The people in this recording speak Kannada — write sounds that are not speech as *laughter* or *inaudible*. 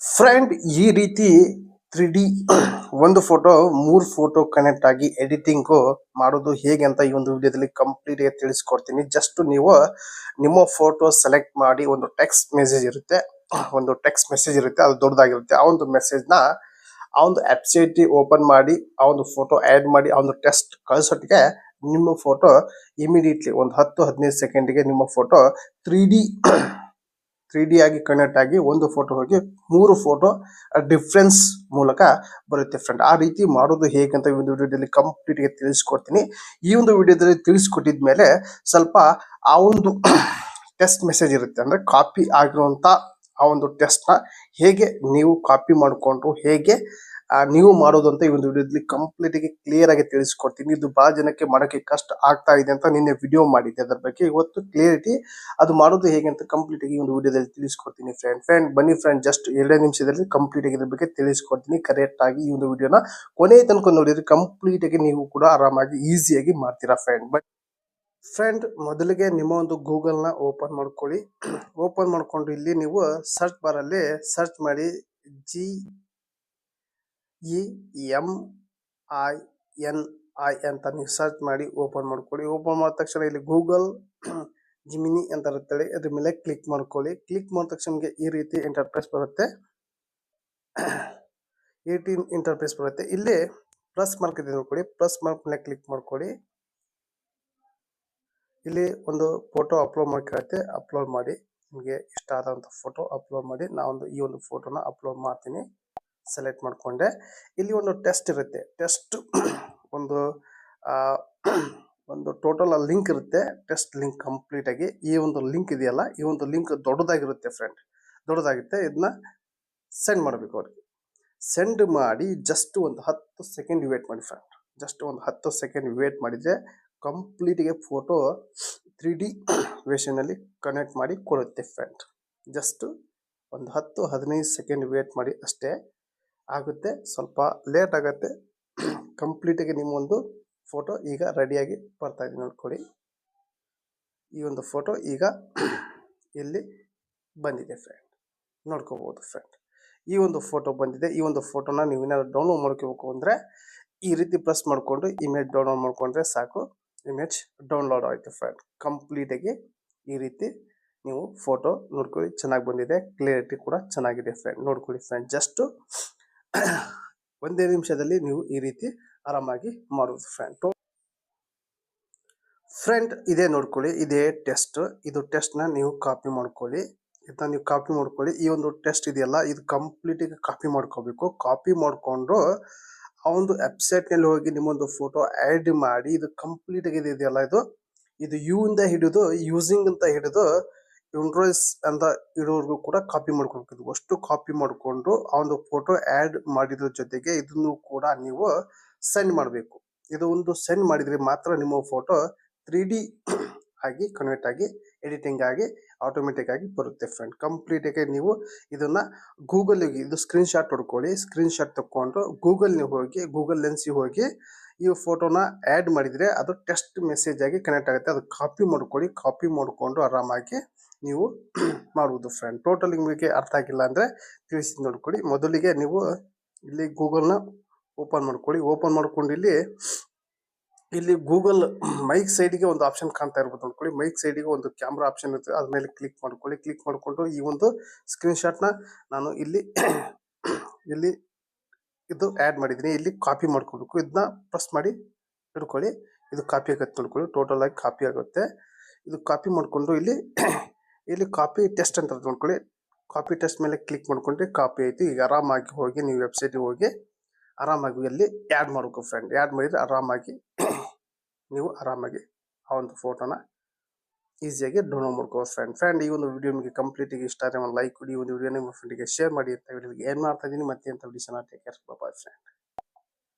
ಫ್ರೆಂಡ್, ಈ ರೀತಿ ತ್ರೀ ಡಿ ಒಂದು ಫೋಟೋ, ಮೂರು ಫೋಟೋ ಕನೆಕ್ಟ್ ಆಗಿ ಎಡಿಟಿಂಗ್ ಮಾಡೋದು ಹೇಗೆ ಅಂತ ಈ ಒಂದು ವಿಡಿಯೋದಲ್ಲಿ ಕಂಪ್ಲೀಟ್ ಆಗಿ ತಿಳಿಸ್ಕೊಡ್ತೀನಿ. ಜಸ್ಟ್ ನೀವು ನಿಮ್ಮ ಫೋಟೋ ಸೆಲೆಕ್ಟ್ ಮಾಡಿ ಒಂದು ಟೆಕ್ಸ್ಟ್ ಮೆಸೇಜ್ ಇರುತ್ತೆ. ಒಂದು ಟೆಕ್ಸ್ಟ್ ಮೆಸೇಜ್ ಇರುತ್ತೆ, ಅದು ದೊಡ್ಡದಾಗಿರುತ್ತೆ. ಆ ಒಂದು ಮೆಸೇಜ್ನ ಆ ಒಂದು ವೆಬ್ಸೈಟ್ ಓಪನ್ ಮಾಡಿ, ಆ ಒಂದು ಫೋಟೋ ಆಡ್ ಮಾಡಿ, ಆ ಒಂದು ಟೆಸ್ಟ್ ಕಳ್ಸೋಟ್ಟಿಗೆ ನಿಮ್ಮ ಫೋಟೋ ಇಮಿಡಿಯೇಟ್ಲಿ ಒಂದು ಹತ್ತು ಹದಿನೈದು ಸೆಕೆಂಡಿಗೆ ನಿಮ್ಮ photo three D three D ಆಗಿ ಕನೆಕ್ಟ್ ಆಗಿ ಒಂದು ಫೋಟೋ ಹೋಗಿ ಮೂರು ಫೋಟೋ ಡಿಫ್ರೆನ್ಸ್ ಮೂಲಕ ಬರುತ್ತೆ ಫ್ರೆಂಡ್ ಆ ರೀತಿ ಮಾಡೋದು ಹೇಗೆ ಅಂತ ಈ ಒಂದು ವಿಡಿಯೋದಲ್ಲಿ ಕಂಪ್ಲೀಟ್ ತಿಳಿಸ್ಕೊಡ್ತೀನಿ. ಈ ಒಂದು ವಿಡಿಯೋದಲ್ಲಿ ತಿಳಿಸ್ಕೊಟ್ಟಿದ ಮೇಲೆ ಸ್ವಲ್ಪ ಆ ಒಂದು *coughs* ಟೆಸ್ಟ್ ಮೆಸೇಜ್ ಇರುತ್ತೆ ಅಂದ್ರೆ ಕಾಪಿ ಆಗಿರುವಂತ ಆ ಒಂದು ಟೆಸ್ಟ್ನ ಹೇಗೆ ನೀವು ಕಾಪಿ ಮಾಡಿಕೊಂಡು ಹೇಗೆ ನೀವು ಮಾಡೋದು ಅಂತ ಈ ಒಂದು ವಿಡಿಯೋದಲ್ಲಿ ಕಂಪ್ಲೀಟ್ ಆಗಿ ಕ್ಲಿಯರ್ ಆಗಿ ತಿಳಿಸ್ಕೊಡ್ತೀನಿ. ಇದು ಬಹಳ ಜನಕ್ಕೆ ಮಾಡೋಕೆ ಕಷ್ಟ ಆಗ್ತಾ ಇದೆ ಅಂತ ನಿನ್ನೆ ವಿಡಿಯೋ ಮಾಡಿದ್ದೆ. ಅದರ ಬಗ್ಗೆ ಇವತ್ತು ಕ್ಲಿಯರಿಟಿ ಅದು ಮಾಡೋದು ಹೇಗೆ ಅಂತ ಕಂಪ್ಲೀಟ್ ಆಗಿ ಒಂದು ವಿಡಿಯೋದಲ್ಲಿ ತಿಳಿಸ್ಕೊಡ್ತೀನಿ ಫ್ರೆಂಡ್ ಫ್ರೆಂಡ್ ಬನ್ನಿ ಫ್ರೆಂಡ್ ಜಸ್ಟ್ ಎರಡೇ ನಿಮಿಷದಲ್ಲಿ ಕಂಪ್ಲೀಟ್ ಆಗಿ ಇದ್ರ ಬಗ್ಗೆ ತಿಳಿಸ್ಕೊಡ್ತೀನಿ. ಕರೆಕ್ಟ್ ಆಗಿ ಈ ಒಂದು ವಿಡಿಯೋನ ಕೊನೆ ತನಕ ನೋಡಿದ್ರೆ ಕಂಪ್ಲೀಟ್ ಆಗಿ ನೀವು ಕೂಡ ಆರಾಮಾಗಿ ಈಸಿಯಾಗಿ ಮಾಡ್ತೀರಾ ಫ್ರೆಂಡ್ ಬಟ್ ಫ್ರೆಂಡ್ ಮೊದಲಿಗೆ ನಿಮ್ಮ ಒಂದು ಗೂಗಲ್ನ ಓಪನ್ ಮಾಡ್ಕೊಳ್ಳಿ. *clears throat* ಓಪನ್ ಮಾಡಿಕೊಂಡು ಇಲ್ಲಿ ನೀವು ಸರ್ಚ್ ಬಾರಲ್ಲಿ ಸರ್ಚ್ ಮಾಡಿ G E M I N I ಅಂತ ನೀವು ಸರ್ಚ್ ಮಾಡಿ ಓಪನ್ ಮಾಡ್ಕೊಳ್ಳಿ. ಓಪನ್ ಮಾಡಿದ ತಕ್ಷಣ ಇಲ್ಲಿ ಗೂಗಲ್ ಜಿಮಿನಿ *clears throat* ಅಂತ ಇರುತ್ತೆ ಅದ್ರ ಮೇಲೆ ಕ್ಲಿಕ್ ಮಾಡ್ಕೊಳ್ಳಿ. ಕ್ಲಿಕ್ ಮಾಡಿದ ತಕ್ಷಣ ನಿಮ್ಗೆ ಈ ರೀತಿ ಇಂಟರ್ಫೇಸ್ ಬರುತ್ತೆ. *clears throat* ರೀತಿ ಇಂಟರ್ಫೇಸ್ ಬರುತ್ತೆ. ಇಲ್ಲಿ ಪ್ಲಸ್ ಮಾರ್ಕ್ ಇದೆ ನೋಡ್ಕೊಳ್ಳಿ. ಪ್ಲಸ್ ಮಾರ್ಕ್ ಮೇಲೆ ಕ್ಲಿಕ್ ಮಾಡ್ಕೊಳ್ಳಿ. ಇಲ್ಲಿ ಒಂದು ಫೋಟೋ ಅಪ್ಲೋಡ್ ಮಾಡ್ಕೊಳತ್ತೆ ಅಪ್ಲೋಡ್ ಮಾಡಿ. ನಿಮಗೆ ಇಷ್ಟ ಆದಂಥ ಫೋಟೋ ಅಪ್ಲೋಡ್ ಮಾಡಿ. ನಾವೊಂದು ಈ ಒಂದು ಫೋಟೋನ ಅಪ್ಲೋಡ್ ಮಾಡ್ತೀನಿ. ಸೆಲೆಕ್ಟ್ ಮಾಡಿಕೊಂಡೆ. ಇಲ್ಲಿ ಒಂದು ಟೆಸ್ಟ್ ಇರುತ್ತೆ. ಟೆಸ್ಟ್ *coughs* ಒಂದು *coughs* ಒಂದು ಟೋಟಲ್ ಲಿಂಕ್ ಇರುತ್ತೆ. ಟೆಸ್ಟ್ ಲಿಂಕ್ ಕಂಪ್ಲೀಟ್ ಆಗಿ ಈ ಒಂದು ಲಿಂಕ್ ಇದೆಯಲ್ಲ, ಈ ಒಂದು ಲಿಂಕ್ ದೊಡ್ಡದಾಗಿರುತ್ತೆ ಫ್ರೆಂಡ್ ದೊಡ್ಡದಾಗುತ್ತೆ ಇದನ್ನ ಸೆಂಡ್ ಮಾಡಬೇಕು ಅವ್ರಿಗೆ. ಸೆಂಡ್ ಮಾಡಿ ಜಸ್ಟ್ ಒಂದು ಹತ್ತು ಸೆಕೆಂಡ್ ವೇಟ್ ಮಾಡಿ ಫ್ರೆಂಡ್ ಜಸ್ಟ್ ಒಂದು ಹತ್ತು ಸೆಕೆಂಡ್ ವೇಟ್ ಮಾಡಿದ್ರೆ ಕಂಪ್ಲೀಟಿಗೆ ಫೋಟೋ ತ್ರೀ ಡಿ ವೇಷನಲ್ಲಿ ಕನೆಕ್ಟ್ ಮಾಡಿ ಕೊಡುತ್ತೆ ಫ್ರೆಂಡ್ ಜಸ್ಟ್ ಒಂದು ಹತ್ತು ಹದಿನೈದು ಸೆಕೆಂಡ್ ವೇಟ್ ಮಾಡಿ ಅಷ್ಟೇ. ಆಗುತ್ತೆ. ಸ್ವಲ್ಪ ಲೇಟ್ ಆಗುತ್ತೆ. ಕಂಪ್ಲೀಟಾಗಿ ನಿಮ್ಮೊಂದು ಫೋಟೋ ಈಗ ರೆಡಿಯಾಗಿ ಬರ್ತಾ ಇದೆ ನೋಡ್ಕೊಳ್ಳಿ. ಈ ಒಂದು ಫೋಟೋ ಈಗ ಇಲ್ಲಿ ಬಂದಿದೆ ಫ್ರೆಂಡ್ ನೋಡ್ಕೋಬೋದು ಫ್ರೆಂಡ್ ಈ ಒಂದು ಫೋಟೋ ಬಂದಿದೆ. ಈ ಒಂದು ಫೋಟೋನ ನೀವು ಏನಾದರೂ ಡೌನ್ಲೋಡ್ ಮಾಡ್ಕೋಬೇಕು ಅಂದರೆ ಈ ರೀತಿ ಪ್ರೆಸ್ ಮಾಡಿಕೊಂಡು ಇಮೇಜ್ ಡೌನ್ಲೋಡ್ ಮಾಡ್ಕೊಂಡ್ರೆ ಸಾಕು. ಇಮೇಜ್ ಡೌನ್ಲೋಡ್ ಆಯಿತು ಫ್ರೆಂಡ್ ಕಂಪ್ಲೀಟಾಗಿ ಈ ರೀತಿ ನೀವು ಫೋಟೋ ನೋಡ್ಕೊಳ್ಳಿ. ಚೆನ್ನಾಗಿ ಬಂದಿದೆ. ಕ್ಲಿಯರಿಟಿ ಕೂಡ ಚೆನ್ನಾಗಿದೆ ಫ್ರೆಂಡ್ ನೋಡ್ಕೊಳ್ಳಿ ಫ್ರೆಂಡ್ ಜಸ್ಟ್ ಒಂದೇ ನಿಮಿಷದಲ್ಲಿ ನೀವು ಈ ರೀತಿ ಆರಾಮಾಗಿ ಮಾಡುವುದು ಫ್ರೆಂಡ್ ಫ್ರೆಂಡ್ ಇದೇ ನೋಡ್ಕೊಳ್ಳಿ, ಇದೇ ಟೆಸ್ಟ್ ಇದು ಟೆಸ್ಟ್ನ ನೀವು ಕಾಪಿ ಮಾಡ್ಕೊಳ್ಳಿ. ಇದನ್ನ ನೀವು ಕಾಪಿ ಮಾಡ್ಕೊಳ್ಳಿ. ಈ ಒಂದು ಟೆಸ್ಟ್ ಇದೆಯಲ್ಲ, ಇದು ಕಂಪ್ಲೀಟಾಗಿ ಕಾಪಿ ಮಾಡ್ಕೋಬೇಕು. ಕಾಪಿ ಮಾಡಿಕೊಂಡು ಆ ಒಂದು ವೆಬ್ಸೈಟ್ನಲ್ಲಿ ಹೋಗಿ ನಿಮ್ಮೊಂದು ಫೋಟೋ ಆ್ಯಡ್ ಮಾಡಿ, ಇದು ಕಂಪ್ಲೀಟ್ ಆಗಿ ಇದೆಯಲ್ಲ ಇದು? ಇದು ಯು ಇಂದ ಹಿಡಿದು ಯೂಸಿಂಗ್ ಅಂತ ಹಿಡಿದು ಇಂಟ್ರೋಸ್ ಅಂತ ಇರೋರ್ಗು ಕೂಡ ಕಾಪಿ ಮಾಡ್ಕೊಬೇಕು ಅಷ್ಟು ಕಾಪಿ ಮಾಡಿಕೊಂಡು ಆ ಒಂದು ಫೋಟೋ ಆ್ಯಡ್ ಮಾಡಿದ್ರ ಜೊತೆಗೆ ಇದನ್ನು ಕೂಡ ನೀವು ಸೆಂಡ್ ಮಾಡಬೇಕು. ಇದು ಒಂದು ಸೆಂಡ್ ಮಾಡಿದ್ರೆ ಮಾತ್ರ ನಿಮ್ಮ ಫೋಟೋ ತ್ರೀ ಡಿ ಆಗಿ ಕನ್ವರ್ಟ್ ಆಗಿ ಎಡಿಟಿಂಗ್ ಆಗಿ ಆಟೋಮೆಟಿಕ್ ಆಗಿ ಬರುತ್ತೆ ಫ್ರೆಂಡ್ ಕಂಪ್ಲೀಟ್ ಆಗಿ ನೀವು ಇದನ್ನ ಗೂಗಲ್ ಇದು ಸ್ಕ್ರೀನ್ ಶಾಟ್ ಹೊಡ್ಕೊಳ್ಳಿ. ಸ್ಕ್ರೀನ್ ಶಾಟ್ ತಕೊಂಡು ಗೂಗಲ್ ಹೋಗಿ ಗೂಗಲ್ ಲೆನ್ಸಿಗೆ ಹೋಗಿ ಈ ಫೋಟೋನ ಆ್ಯಡ್ ಮಾಡಿದ್ರೆ ಅದು ಟೆಸ್ಟ್ ಮೆಸೇಜ್ ಆಗಿ ಕನೆಕ್ಟ್ ಆಗುತ್ತೆ. ಅದು ಕಾಪಿ ಮಾಡ್ಕೊಳ್ಳಿ ಕಾಪಿ ಮಾಡಿಕೊಂಡು ಆರಾಮಾಗಿ ನೀವು ಮಾಡ್ಬೋದು ಫ್ರೆಂಡ್ ಟೋಟಲ್ ನಿಮಗೆ ಅರ್ಥ ಆಗಿಲ್ಲ ಅಂದರೆ ತಿಳಿಸಿ ನೋಡ್ಕೊಳ್ಳಿ. ಮೊದಲಿಗೆ ನೀವು ಇಲ್ಲಿ ಗೂಗಲ್ನ ಓಪನ್ ಮಾಡ್ಕೊಳ್ಳಿ. ಓಪನ್ ಮಾಡ್ಕೊಂಡು ಇಲ್ಲಿ ಇಲ್ಲಿ ಗೂಗಲ್ ಮೈಕ್ ಸೈಡಿಗೆ ಒಂದು ಆಪ್ಷನ್ ಕಾಣ್ತಾ ಇರ್ಬೋದು ನೋಡ್ಕೊಳ್ಳಿ. ಮೈಕ್ ಸೈಡಿಗೆ ಒಂದು ಕ್ಯಾಮ್ರಾ ಆಪ್ಷನ್ ಇರುತ್ತೆ. ಅದ್ರ ಮೇಲೆ ಕ್ಲಿಕ್ ಮಾಡ್ಕೊಳ್ಳಿ. ಕ್ಲಿಕ್ ಮಾಡಿಕೊಂಡು ಈ ಒಂದು ಸ್ಕ್ರೀನ್ ಶಾಟ್ನ ನಾನು ಇಲ್ಲಿ *clears throat* ಇಲ್ಲಿ ಇದು ಆ್ಯಡ್ ಮಾಡಿದ್ದೀನಿ. ಇಲ್ಲಿ ಕಾಪಿ ಮಾಡ್ಕೋಬೇಕು. ಇದನ್ನ ಪ್ರೆಸ್ ಮಾಡಿ ಹಿಡ್ಕೊಳ್ಳಿ. ಇದು ಕಾಪಿ ಆಗುತ್ತೆ ನೋಡ್ಕೊಳ್ಳಿ. ಟೋಟಲ್ ಆಗಿ ಕಾಪಿ ಆಗುತ್ತೆ. ಇದು ಕಾಪಿ ಮಾಡಿಕೊಂಡು ಇಲ್ಲಿ *clears throat* ಇಲ್ಲಿ ಕಾಪಿ ಟೆಸ್ಟ್ ಅಂತ ಇರುತ್ತೆ ನೋಡ್ಕೊಳ್ಳಿ. ಕಾಪಿ ಟೆಸ್ಟ್ ಮೇಲೆ ಕ್ಲಿಕ್ ಮಾಡ್ಕೊಂಡ್ರೆ ಕಾಪಿ ಆಯ್ತು. ಈಗ ಆರಾಮಾಗಿ ಹೋಗಿ ನೀವು ವೆಬ್ಸೈಟಿಗೆ ಹೋಗಿ ಆರಾಮಾಗಿ ಅಲ್ಲಿ ಆ್ಯಡ್ ಮಾಡಬೇಕು ಫ್ರೆಂಡ್ ಆ್ಯಡ್ ಮಾಡಿದರೆ ಆರಾಮಾಗಿ *coughs* ನೀವು ಆರಾಮಾಗಿ ಆ ಒಂದು ಫೋಟೋನ ಈಸಿಯಾಗಿ ಡೌನ್ಲೋಡ್ ಮಾಡ್ಕೋಬೋದು ಫ್ರೆಂಡ್ ಫ್ರೆಂಡ್ ಈ ಒಂದು ವಿಡಿಯೋ ನಿಮಗೆ ಕಂಪ್ಲೀಟಿಗೆ ಇಷ್ಟ ಆದರೆ ಒಂದು ಲೈಕ್ ಕೊಡಿ. ಒಂದು ವಿಡಿಯೋ ನಿಮ್ಮ ಫ್ರೆಂಡಿಗೆ ಶೇರ್ ಮಾಡಿ ಅಂತ ವಿಡಿಯೋಗೆ ಏನು ಮಾಡ್ತಾ ಇದ್ದೀನಿ ಮತ್ತೆ ಅಂತ ವಿಡಿಯೋನ ಟೇಕ್ ಕೇರ್ ಬಾಯ್ ಫ್ರೆಂಡ್